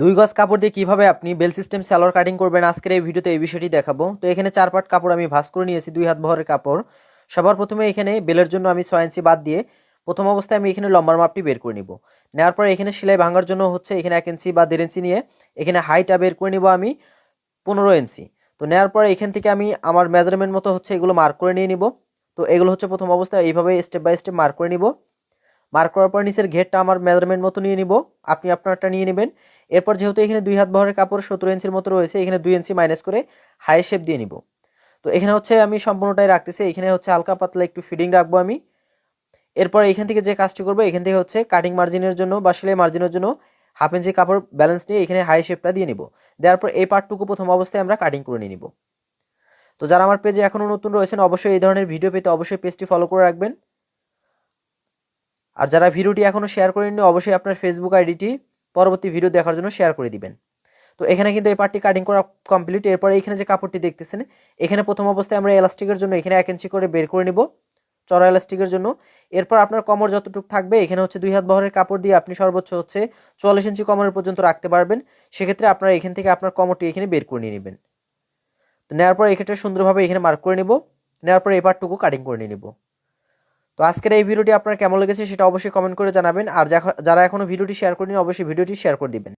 দুই গজ কাপড় দিয়ে কীভাবে আপনি বেল সিস্টেম সালোয়ার কাটিং করবেন, আজকের এই ভিডিওতে এই বিষয়টি দেখাবো। তো এখানে চার পাট কাপড় আমি ভাঁজ করে নিয়েছি, দুই হাত বহরের কাপড়। সবার প্রথমে এখানে বেলের জন্য আমি ছয় ইঞ্চি বাদ দিয়ে প্রথম অবস্থায় আমি এখানে লম্বার মাপটি বের করে নিব। নেওয়ার পর এখানে সেলাই ভাঙার জন্য হচ্ছে এখানে এক ইঞ্চি বা দেড় ইঞ্চি নিয়ে এখানে হাইটা বের করে নিব আমি পনেরো ইঞ্চি। তো নেওয়ার পর এখান থেকে আমি আমার মেজারমেন্ট মতো হচ্ছে এগুলো মার্ক করে নিয়ে নিব। তো এগুলো হচ্ছে প্রথম অবস্থায় এইভাবে স্টেপ বাই স্টেপ মার্ক করে নিব। মার্ক করার পর নিচের ঘেরটা আমার মেজারমেন্ট মতো নিয়ে নিব। আপনি আপনারটা নিয়ে নেবেন। এরপর যেহেতু এখানে দুই হাত বহরের কাপড় সতেরো ইঞ্চির মতো রয়েছে, এখানে দুই ইঞ্চি মাইনাস করে হাই শেপ দিয়ে নিব। তো এখানে হচ্ছে আমি সম্পূর্ণটাই রাখতেছি। এখানে হচ্ছে হালকা পাতলা একটু ফিডিং রাখব আমি। এরপর এখান থেকে যে কাজটি করব, এখান থেকে হচ্ছে কাটিং মার্জিনের জন্য বা সেলাই মার্জিনের জন্য হাফ ইঞ্চি কাপড় ব্যালেন্স নিয়ে এখানে হাই শেপটা দিয়ে নিব। দেওয়ার পর এই পার্টটুকু প্রথম অবস্থায় আমরা কাটিং করে নিয়ে নিব। তো যারা আমার পেজে এখনও নতুন রয়েছেন, অবশ্যই এই ধরনের ভিডিও পেতে অবশ্যই পেজটি ফলো করে রাখবেন। আর যারা ভিডিওটি এখনও শেয়ার করেননি, অবশ্যই আপনার ফেসবুক আইডিটি পরবর্তী ভিডিও দেখার জন্য শেয়ার করে দিবেন। তো এখানে কিন্তু এই পার্টটি কাটিং করা কমপ্লিট এরপরে এখানে যে কাপড়টি দেখতেছেন, এখানে প্রথম অবস্থায় আমরা এলাস্টিকের জন্য এখানে এক ইঞ্চি করে বের করে নিব, চড়া এলাস্টিকের জন্য। এরপর আপনার কমর যতটুকু থাকবে, এখানে হচ্ছে দুই হাত বহরের কাপড় দিয়ে আপনি সর্বোচ্চ হচ্ছে চুয়াল্লিশ ইঞ্চি কমরের পর্যন্ত রাখতে পারবেন। সেক্ষেত্রে আপনারা এখান থেকে আপনার কমরটি এখানে বের করে নিয়ে নেবেন। তো নেওয়ার পর এক্ষেত্রে সুন্দরভাবে এখানে মার্ক করে নিব। নেওয়ার পর এই পার্টটুকু কাটিং করে নিয়ে নিব। তো আজকের এই ভিডিওটি আপনার কেমন লেগেছে সেটা অবশ্যই কমেন্ট করে জানাবেন। আর যারা এখনও ভিডিওটি শেয়ার করেনি অবশ্যই ভিডিওটি শেয়ার করে দিবেন।